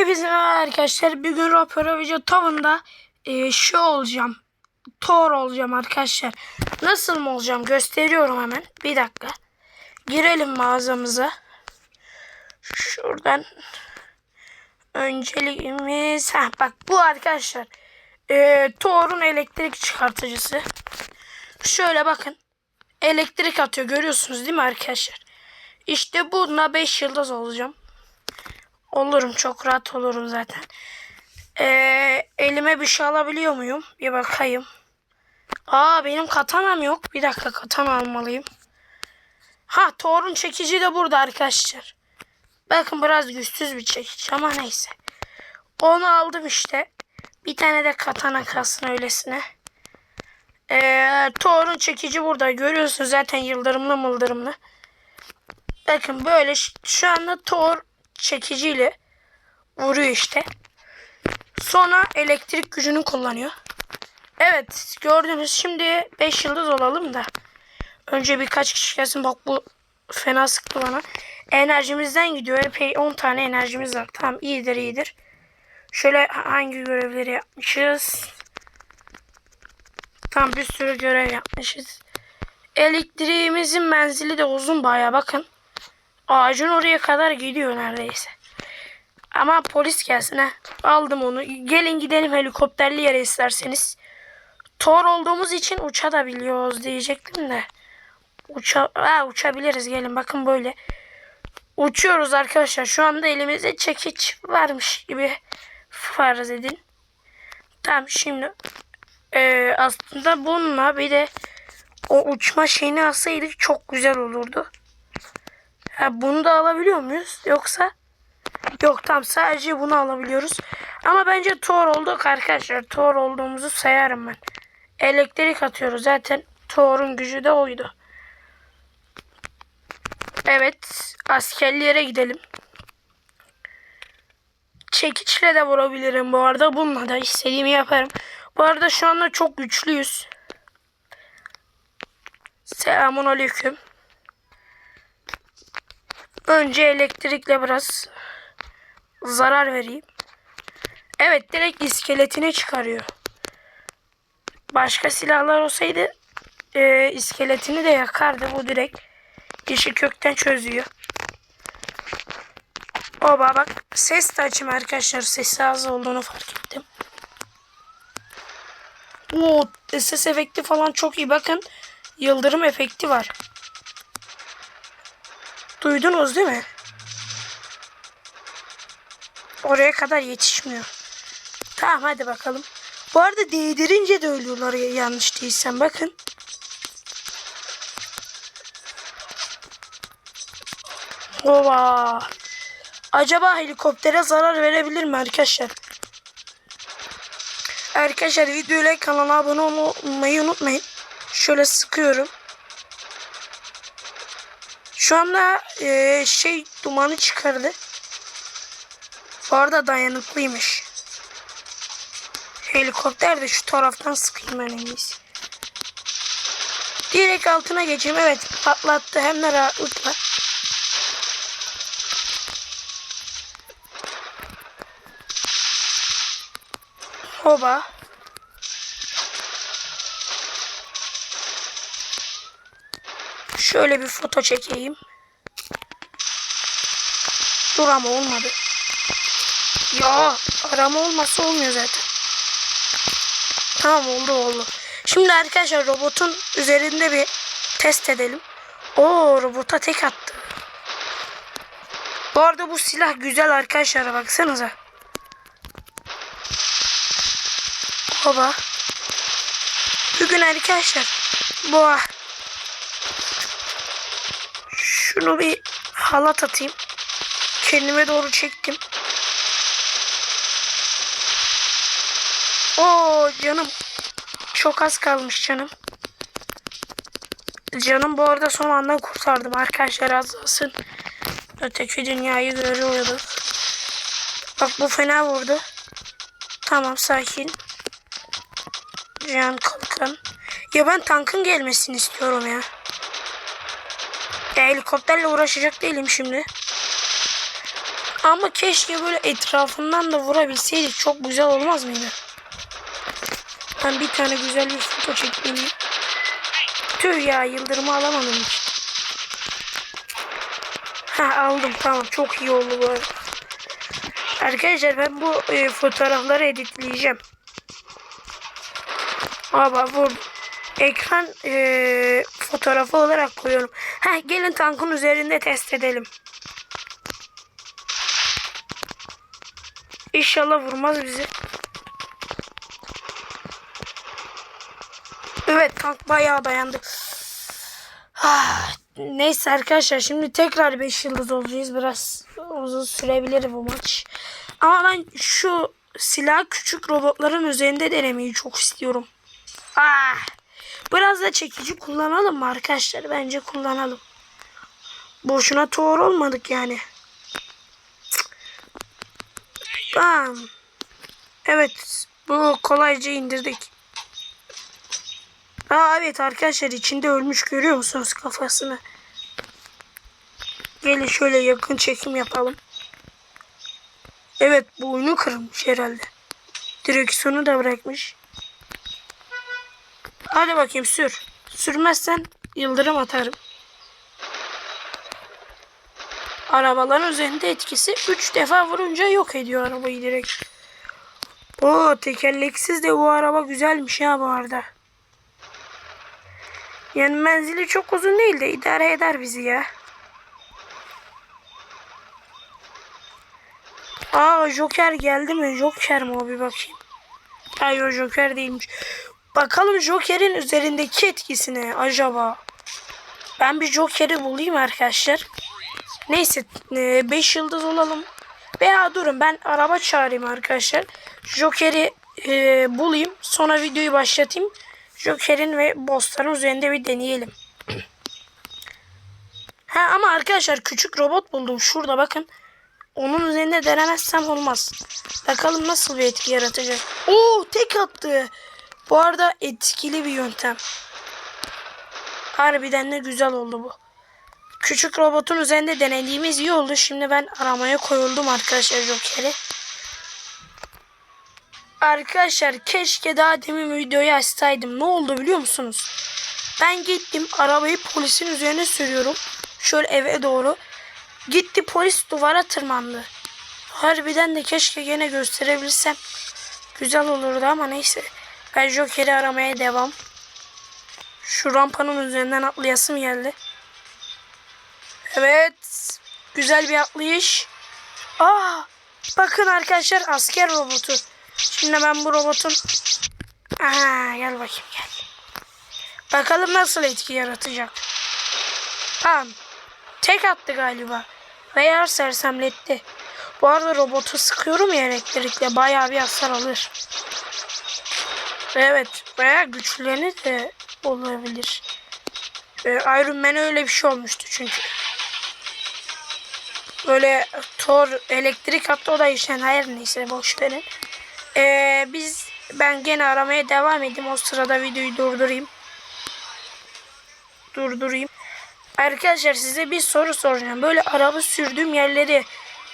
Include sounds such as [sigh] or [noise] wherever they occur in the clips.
Hepinize arkadaşlar. Bugün Rapero Video tavında e, şu olacağım. Thor olacağım arkadaşlar. Nasıl mı olacağım gösteriyorum hemen. Bir dakika. Girelim mağazamıza. Şuradan önceliğimiz ha bak bu arkadaşlar. E, Thor'un elektrik çıkartıcısı. Şöyle bakın. Elektrik atıyor görüyorsunuz değil mi arkadaşlar? İşte bununla 5 yıldız olacağım. Olurum çok rahat olurum zaten. Ee, elime bir şey alabiliyor muyum? Bir bakayım. Aa benim katanam yok. Bir dakika katana almalıyım. Ha Thor'un çekici de burada arkadaşlar. Bakın biraz güçsüz bir çekiç ama neyse. Onu aldım işte. Bir tane de katana kalsın öylesine. Ee, Thor'un çekici burada. Görüyorsunuz zaten yıldırımlı mıldırımlı. Bakın böyle şu anda Thor çekiciyle vuruyor işte. Sonra elektrik gücünü kullanıyor. Evet gördünüz şimdi 5 yıldız olalım da. Önce birkaç kişi gelsin bak bu fena sıktı bana. Enerjimizden gidiyor. Epey 10 tane enerjimiz var. Tamam iyidir iyidir. Şöyle hangi görevleri yapmışız? Tam bir sürü görev yapmışız. Elektriğimizin menzili de uzun baya bakın. Ağacın oraya kadar gidiyor neredeyse. Ama polis gelsin ha. Aldım onu. Gelin gidelim helikopterli yere isterseniz. Thor olduğumuz için uçabiliyoruz diyecektim de. Uça ha, uçabiliriz gelin bakın böyle. Uçuyoruz arkadaşlar. Şu anda elimizde çekiç varmış gibi farz edin. Tamam şimdi e, aslında bununla bir de o uçma şeyini alsaydık çok güzel olurdu. Ha, bunu da alabiliyor muyuz? Yoksa yok tam sadece bunu alabiliyoruz. Ama bence Thor olduk arkadaşlar. Thor olduğumuzu sayarım ben. Elektrik atıyoruz zaten. Thor'un gücü de oydu. Evet. Askerlere gidelim. Çekiçle de vurabilirim bu arada. Bununla da istediğimi yaparım. Bu arada şu anda çok güçlüyüz. Selamun aleyküm. Önce elektrikle biraz zarar vereyim. Evet direkt iskeletini çıkarıyor. Başka silahlar olsaydı e, iskeletini de yakardı. Bu direkt işi kökten çözüyor. Oba bak ses de açayım arkadaşlar. Sesi az olduğunu fark ettim. Oo, ses efekti falan çok iyi. Bakın yıldırım efekti var. Duydunuz değil mi? Oraya kadar yetişmiyor. Tamam hadi bakalım. Bu arada değdirince de ölüyorlar ya- yanlış değilsem bakın. Ova. Acaba helikoptere zarar verebilir mi arkadaşlar? Arkadaşlar videoyla kanala abone olmayı unutmayın. Şöyle sıkıyorum. Şu anda eee, şey dumanı çıkardı. Bu arada dayanıklıymış. Helikopter de şu taraftan sıkayım en iyisi. Direkt altına geçeyim. Evet patlattı hem de rahatlıkla. Hoba. Şöyle bir foto çekeyim. Dur ama olmadı. Ya arama olmasa olmuyor zaten. Tamam oldu oldu. Şimdi arkadaşlar robotun üzerinde bir test edelim. Oo robota tek attı. Bu arada bu silah güzel arkadaşlar baksanıza. Baba. Bugün arkadaşlar boğa. Şunu bir halat atayım. Kendime doğru çektim. Oo canım. Çok az kalmış canım. Canım bu arada son anda kurtardım. Arkadaşlar az olsun. Öteki dünyayı görüyordu. Bak bu fena vurdu. Tamam sakin. Can kalkan. Ya ben tankın gelmesini istiyorum ya. Ya helikopterle uğraşacak değilim şimdi. Ama keşke böyle etrafından da vurabilseydik. Çok güzel olmaz mıydı? Ben bir tane güzel bir foto çekmeliyim. Tüh ya yıldırımı alamadım hiç. Ha aldım tamam çok iyi oldu bu arada. Arkadaşlar ben bu e, fotoğrafları editleyeceğim. Aba vurdum. Ekran e, fotoğrafı olarak koyuyorum. Ha gelin tankın üzerinde test edelim. İnşallah vurmaz bizi. Evet tank bayağı dayandı. Ah, neyse arkadaşlar şimdi tekrar 5 yıldız olacağız. Biraz uzun sürebilir bu maç. Ama ben şu silah küçük robotların üzerinde denemeyi çok istiyorum. Ah, biraz da çekici kullanalım mı arkadaşlar? Bence kullanalım. Boşuna Thor olmadık yani. Bam. Evet. Bu kolayca indirdik. Aa evet arkadaşlar içinde ölmüş görüyor musunuz kafasını? Gelin şöyle yakın çekim yapalım. Evet boynu kırılmış herhalde. Direksiyonu da bırakmış. Hadi bakayım sür. Sürmezsen yıldırım atarım. Arabaların üzerinde etkisi 3 defa vurunca yok ediyor arabayı direkt. Oo tekerleksiz de bu araba güzelmiş ya bu arada. Yani menzili çok uzun değil de idare eder bizi ya. Aa Joker geldi mi? Joker mi o bir bakayım. Ay o Joker değilmiş. Bakalım Joker'in üzerindeki etkisine acaba. Ben bir Joker'i bulayım arkadaşlar. Neyse 5 yıldız olalım. Veya durun ben araba çağırayım arkadaşlar. Joker'i e, bulayım. Sonra videoyu başlatayım. Joker'in ve bossların üzerinde bir deneyelim. [clears throat] ha ama arkadaşlar küçük robot buldum. Şurada bakın. Onun üzerinde denemezsem olmaz. Bakalım nasıl bir etki yaratacak. Oo tek attı. Bu arada etkili bir yöntem. Harbiden de güzel oldu bu. Küçük robotun üzerinde denediğimiz iyi oldu. Şimdi ben aramaya koyuldum arkadaşlar Joker'i. Arkadaşlar keşke daha demin videoyu açsaydım. Ne oldu biliyor musunuz? Ben gittim arabayı polisin üzerine sürüyorum. Şöyle eve doğru. Gitti polis duvara tırmandı. Harbiden de keşke gene gösterebilsem. Güzel olurdu ama neyse. Ben Joker'i aramaya devam. Şu rampanın üzerinden atlayasım geldi. Evet. Güzel bir atlayış. Aa, bakın arkadaşlar asker robotu. Şimdi ben bu robotun... Aha, gel bakayım gel. Bakalım nasıl etki yaratacak. Tamam. Tek attı galiba. Veya sersemletti. Bu arada robotu sıkıyorum ya elektrikle. Bayağı bir hasar alır. Evet. Veya güçlerini de olabilir. Ee, Iron Man'e öyle bir şey olmuştu çünkü. Böyle Thor elektrik attı o da işten hayır neyse boş verin. Ee, biz ben gene aramaya devam edeyim. O sırada videoyu durdurayım. Durdurayım. Arkadaşlar size bir soru soracağım. Böyle araba sürdüğüm yerleri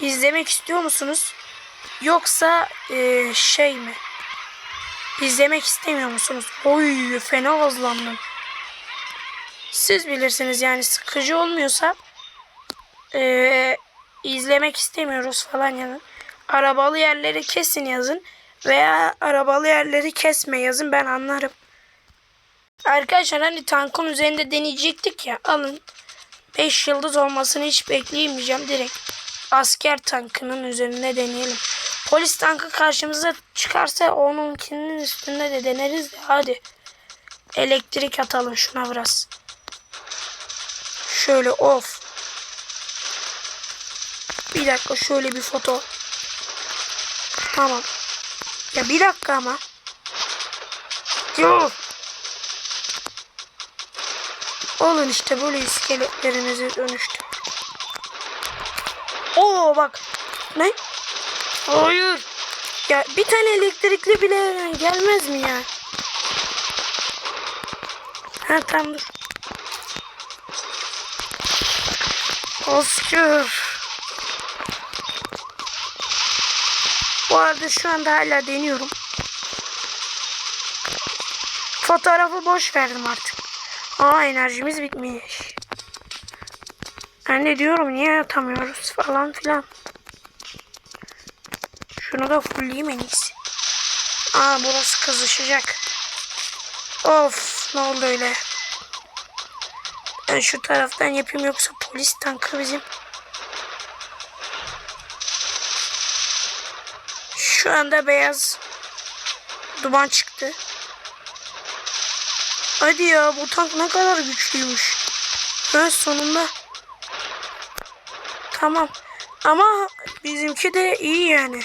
izlemek istiyor musunuz? Yoksa e, şey mi? İzlemek istemiyor musunuz? Oy fena hızlandım. Siz bilirsiniz yani sıkıcı olmuyorsa e, izlemek istemiyoruz falan yazın. Arabalı yerleri kesin yazın. Veya arabalı yerleri kesme yazın ben anlarım. Arkadaşlar hani tankın üzerinde deneyecektik ya alın. 5 yıldız olmasını hiç bekleyemeyeceğim direkt. Asker tankının üzerinde deneyelim. Polis tankı karşımıza çıkarsa onunkinin üstünde de deneriz de hadi. Elektrik atalım şuna biraz. Şöyle of. Bir dakika şöyle bir foto. Tamam. Ya bir dakika ama. Yok. Olun işte böyle iskeletlerinize dönüştü. Oo bak. Ne? Hayır. Ya bir tane elektrikli bile gelmez mi ya? Ha tamam dur. Asker. Bu arada şu anda hala deniyorum. Fotoğrafı boş verdim artık. Aa enerjimiz bitmiş. Ben de diyorum niye atamıyoruz falan filan. Şunu da fullleyeyim en iyisi. Aa burası kızışacak. Of ne oldu öyle. Ben şu taraftan yapayım yoksa polis tankı bizim. Şu anda beyaz duman çıktı. Hadi ya bu tank ne kadar güçlüymüş. Evet sonunda. Tamam. Ama bizimki de iyi yani.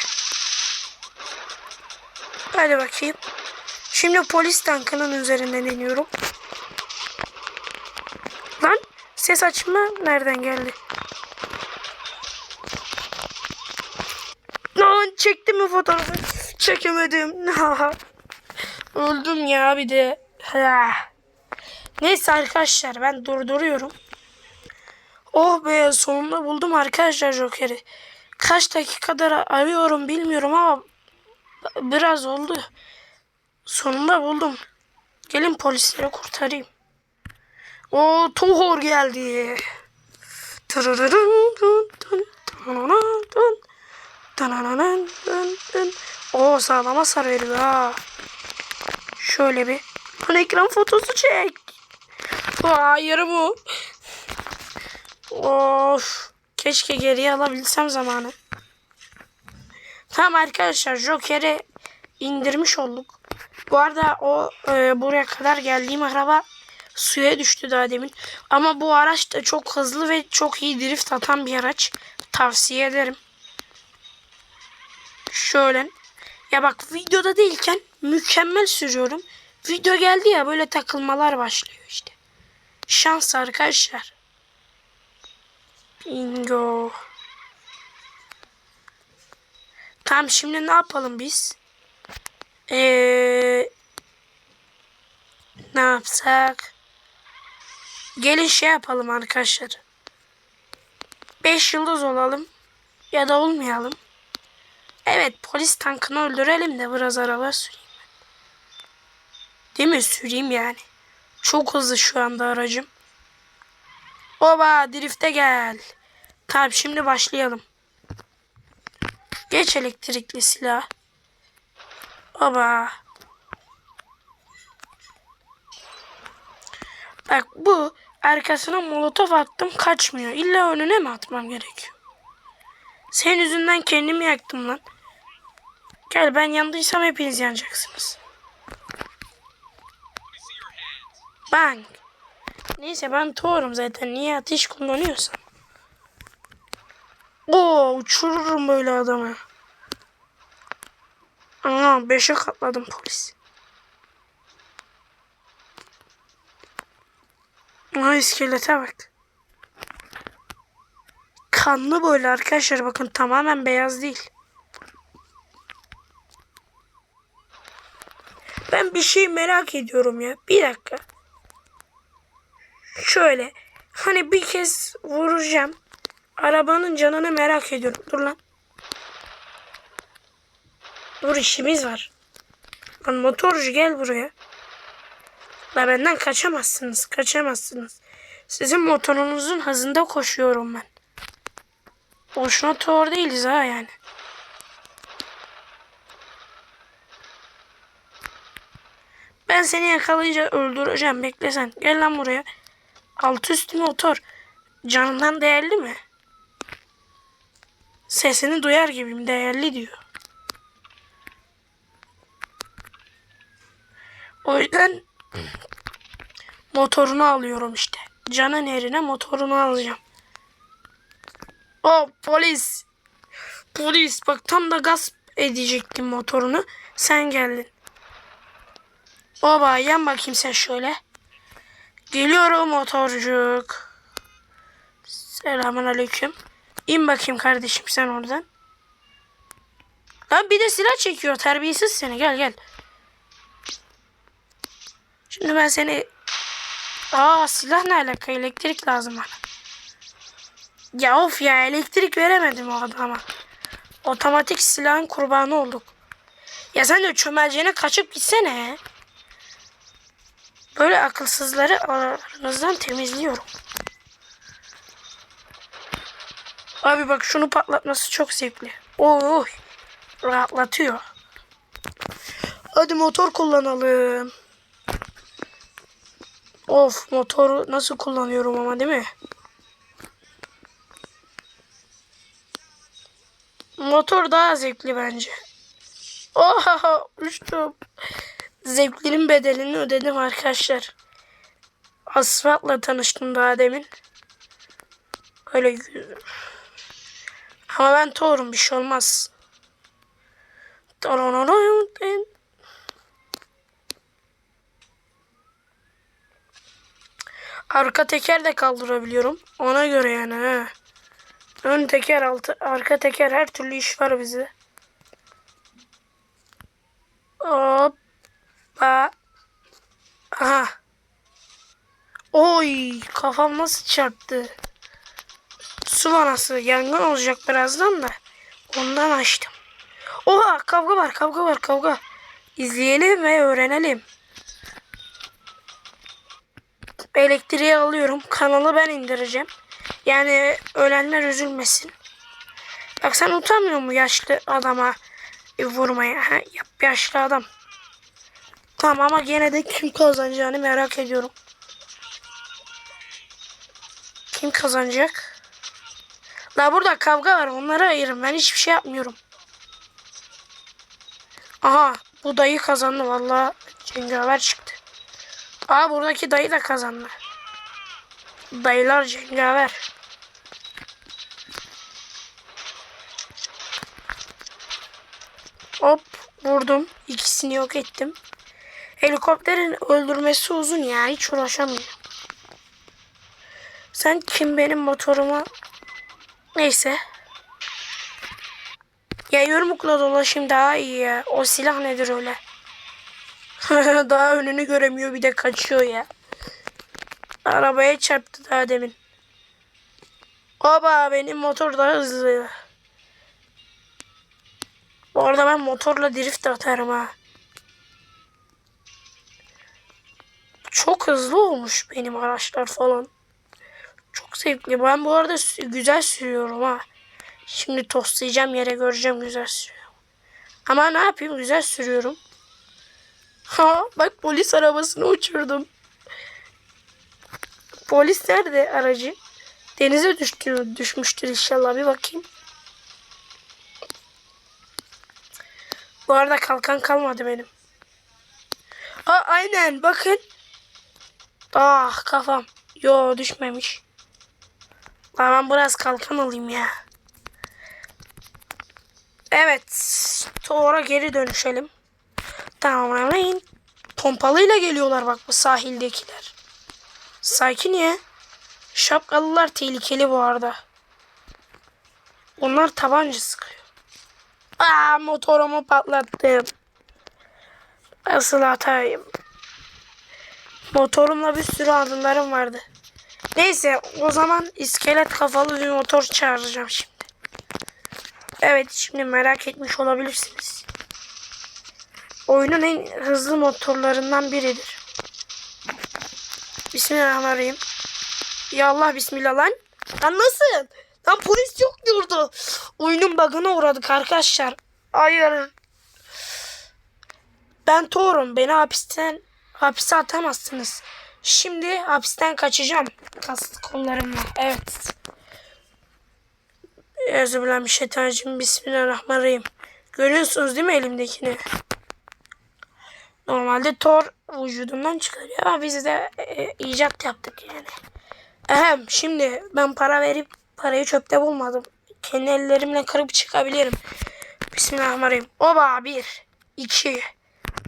Hadi bakayım. Şimdi polis tankının üzerinden iniyorum. Lan ses açma nereden geldi? Lan çektim mi fotoğrafı? Çekemedim. [laughs] Öldüm ya bir de. Neyse arkadaşlar ben durduruyorum. Oh be sonunda buldum arkadaşlar Joker'i. Kaç dakikadır arıyorum bilmiyorum ama biraz oldu. Sonunda buldum. Gelin polisleri kurtarayım. O Tuhor geldi. O sağlama sar veriyor ha. Şöyle bir. Lan ekran fotosu çek. Hayır bu. Of. Keşke geriye alabilsem zamanı. Tamam arkadaşlar Joker'i indirmiş olduk. Bu arada o e, buraya kadar geldiğim araba suya düştü daha demin. Ama bu araç da çok hızlı ve çok iyi drift atan bir araç. Tavsiye ederim. Şöyle. Ya bak videoda değilken mükemmel sürüyorum. Video geldi ya böyle takılmalar başlıyor işte. Şans arkadaşlar. Bingo. Tamam şimdi ne yapalım biz? Ee, ne yapsak? Gelin şey yapalım arkadaşlar. 5 yıldız olalım. Ya da olmayalım. Evet polis tankını öldürelim de biraz araba süreyim. Değil mi? Süreyim yani. Çok hızlı şu anda aracım. Oba drifte gel. Tamam şimdi başlayalım. Geç elektrikli silah. Oba. Bak bu arkasına molotof attım kaçmıyor. İlla önüne mi atmam gerekiyor? Senin yüzünden kendimi yaktım lan. Gel ben yandıysam hepiniz yanacaksınız. Bang. Neyse ben Thor'um zaten. Niye ateş kullanıyorsam. Oo uçururum böyle adamı. Aa beşe katladım polis. Aa iskelete bak. Kanlı böyle arkadaşlar bakın tamamen beyaz değil. Ben bir şey merak ediyorum ya. Bir dakika. Şöyle. Hani bir kez vuracağım. Arabanın canını merak ediyorum. Dur lan. Dur işimiz var. Lan motorcu gel buraya. La benden kaçamazsınız. Kaçamazsınız. Sizin motorunuzun hızında koşuyorum ben. Boşuna tor değiliz ha yani. Ben seni yakalayınca öldüreceğim. Bekle sen. Gel lan buraya. Alt üstü motor. Canından değerli mi? Sesini duyar gibiyim. Değerli diyor. O yüzden motorunu alıyorum işte. Canın yerine motorunu alacağım. O polis. Polis bak tam da gasp edecektim motorunu. Sen geldin. Baba yan bakayım sen şöyle. Geliyorum motorcuk. Selamun aleyküm. İn bakayım kardeşim sen oradan. Lan bir de silah çekiyor terbiyesiz seni gel gel. Şimdi ben seni... Aa silah ne alaka elektrik lazım bana. Ya of ya elektrik veremedim o adama. Otomatik silahın kurbanı olduk. Ya sen de çömeleceğine kaçıp gitsene. Böyle akılsızları aranızdan temizliyorum. Abi bak şunu patlatması çok zevkli. Oy, rahatlatıyor. Hadi motor kullanalım. Of motoru nasıl kullanıyorum ama değil mi? Motor daha zevkli bence. Oha uçtum. Zevklinin bedelini ödedim arkadaşlar. Asfaltla tanıştım daha demin. Öyle gü- ama ben Thor'um bir şey olmaz. Arka teker de kaldırabiliyorum. Ona göre yani ha. Ön teker, altı, arka teker her türlü iş var bize. Hoppa. Aha. Oy kafam nasıl çarptı. Su vanası yangın olacak birazdan da. Ondan açtım. Oha kavga var kavga var kavga. İzleyelim ve öğrenelim. Elektriği alıyorum. Kanalı ben indireceğim. Yani ölenler üzülmesin. Bak sen utanmıyor mu yaşlı adama vurmaya? Ha, yap yaşlı adam. Tamam ama gene de kim kazanacağını merak ediyorum. Kim kazanacak? La burada kavga var. Onları ayırın. Ben hiçbir şey yapmıyorum. Aha bu dayı kazandı. Vallahi cengaver çıktı. Aa buradaki dayı da kazandı. Dayılar cengaver. Hop vurdum. İkisini yok ettim. Helikopterin öldürmesi uzun ya. Hiç uğraşamıyorum. Sen kim benim motoruma? Neyse. Ya yürümükle dolaşayım daha iyi ya. O silah nedir öyle? [laughs] daha önünü göremiyor bir de kaçıyor ya. Arabaya çarptı daha demin. Oba benim motor daha hızlı. Bu arada ben motorla drift atarım ha. Çok hızlı olmuş benim araçlar falan. Zevkli. Ben bu arada güzel sürüyorum ha. Şimdi tostlayacağım yere göreceğim güzel sürüyorum. Ama ne yapayım güzel sürüyorum. [laughs] Ha bak polis arabasını uçurdum. Polis nerede aracı? Denize düştü, düşmüştür inşallah bir bakayım. Bu arada kalkan kalmadı benim. Aa aynen bakın. Ah kafam. Yo düşmemiş. Ben biraz kalkan alayım ya. Evet. Sonra geri dönüşelim. Tamam. Pompalıyla geliyorlar bak bu sahildekiler. Sakin ya. Şapkalılar tehlikeli bu arada. Onlar tabanca sıkıyor. Aa motorumu patlattım. Asıl hatayım. Motorumla bir sürü anılarım vardı. Neyse o zaman iskelet kafalı bir motor çağıracağım şimdi. Evet şimdi merak etmiş olabilirsiniz. Oyunun en hızlı motorlarından biridir. Bismillahirrahmanirrahim. Ya Allah bismillah lan. Lan nasıl? Lan polis yok diyordu. Oyunun bug'ına uğradık arkadaşlar. Hayır. Ben Thor'um. Beni hapisten hapise atamazsınız. Şimdi hapisten kaçacağım. Kaslı kollarımla. Evet. Euzubillahimineşşeytanirracim. Bismillahirrahmanirrahim. Görüyorsunuz değil mi elimdekini? Normalde Thor vücudumdan çıkarıyor ama biz de e, icat yaptık yani. Ehem şimdi ben para verip parayı çöpte bulmadım. Kendi ellerimle kırıp çıkabilirim. Bismillahirrahmanirrahim. Oba 1, 2,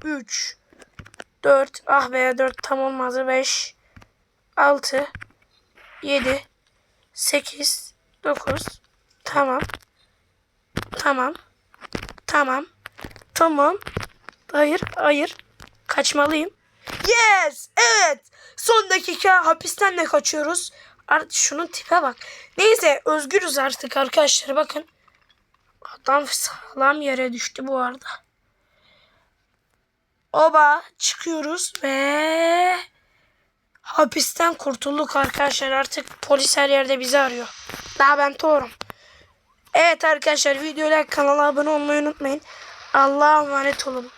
3, 4. Ah be 4 tam olmadı. 5, 6, 7, 8, 9. Tamam. Tamam. Tamam. Tamam. Hayır, hayır. Kaçmalıyım. Yes! Evet. Son dakika hapisten de kaçıyoruz. Artık şunun tipe bak. Neyse özgürüz artık arkadaşlar bakın. Adam sağlam yere düştü bu arada. Oba çıkıyoruz ve hapisten kurtulduk arkadaşlar. Artık polis her yerde bizi arıyor. Daha ben Thor'um. Evet arkadaşlar videoya kanala abone olmayı unutmayın. Allah'a emanet olun.